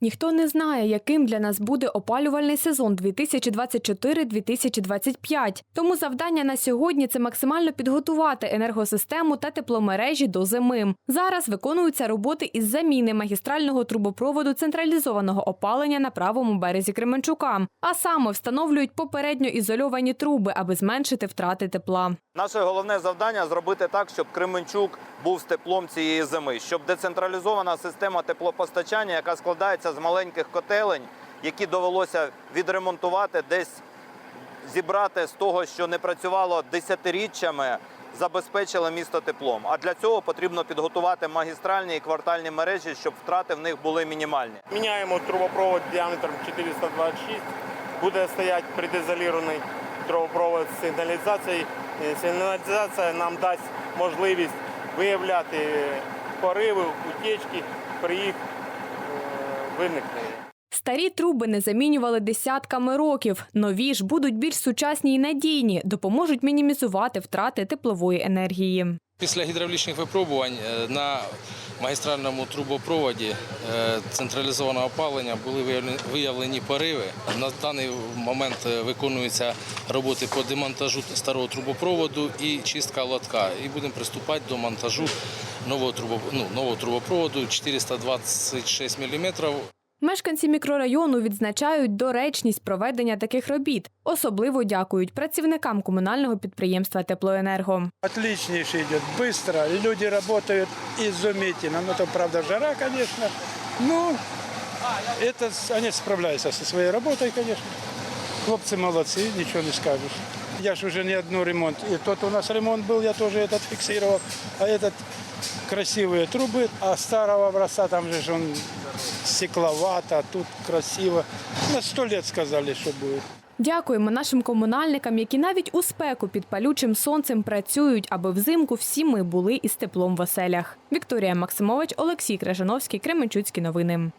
Ніхто не знає, яким для нас буде опалювальний сезон 2024-2025. Тому завдання на сьогодні це максимально підготувати енергосистему та тепломережі до зими. Зараз виконуються роботи із заміни магістрального трубопроводу централізованого опалення на правому березі Кременчука. А саме встановлюють попередньо ізольовані труби, аби зменшити втрати тепла. Наше головне завдання зробити так, щоб Кременчук був з теплом цієї зими, щоб децентралізована система теплопостачання, яка складається з маленьких котелень, які довелося відремонтувати, десь зібрати з того, що не працювало десятиріччями, забезпечила місто теплом. А для цього потрібно підготувати магістральні і квартальні мережі, щоб втрати в них були мінімальні. Міняємо трубопровод діаметром 426. Буде стояти предізолірований трубопровод з сигналізацією. Е, Сигналізація нам дасть можливість виявляти пориви, утечки при їх е, виникненні. Старі труби не замінювали десятками років. Нові ж будуть більш сучасні і надійні, допоможуть мінімізувати втрати теплової енергії. Після гідравлічних випробувань е, на магістральному трубопроводі е, централізованого опалення були виявлені- пориви. На даний момент е, виконуються роботи по демонтажу старого трубопроводу і чистка лотка. І будемо приступати до монтажу нового, ну, трубопроводу 426 мм Мешканці мікрорайону відзначають доречність проведення таких робіт. Особливо дякують працівникам комунального підприємства Теплоенерго. Отличнейше идет, быстро. И люди работают изумительно. Ну, там, правда, жара, конечно. Ну, это с- они справляются со своей работой, конечно. Хлопцы молодцы, ничего не скажешь. Я ж уже не одну ремонт. И тот у нас ремонт был, я тоже этот фиксировал. А этот красивые трубы, а старого образца там же ж он стекловато, а тут красиво. На сто лет сказали, что будет. Дякуємо нашим комунальникам, які навіть у спеку під палючим сонцем працюють, аби взимку всі ми були із теплом в оселях. Вікторія Максимович, Олексій Крижановський, Кременчуцькі новини.